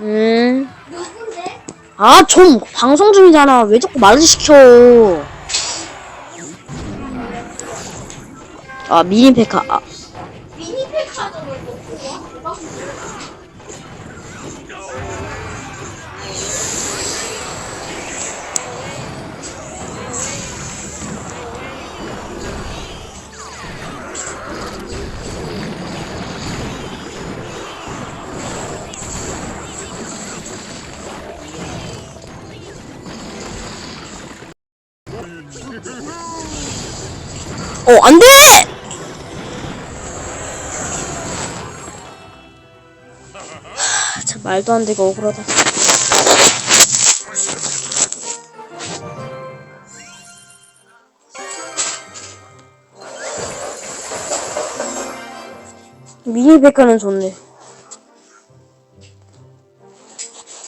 음. 누군데? 아, 좀 방송 중이잖아. 왜 자꾸 말을 시켜? 아, 미니 페카. 아, 미니백화점을 먹고 와? 어, 안 돼! 하, 참, 말도 안 되게 억울하다. 미니 페카는 좋네.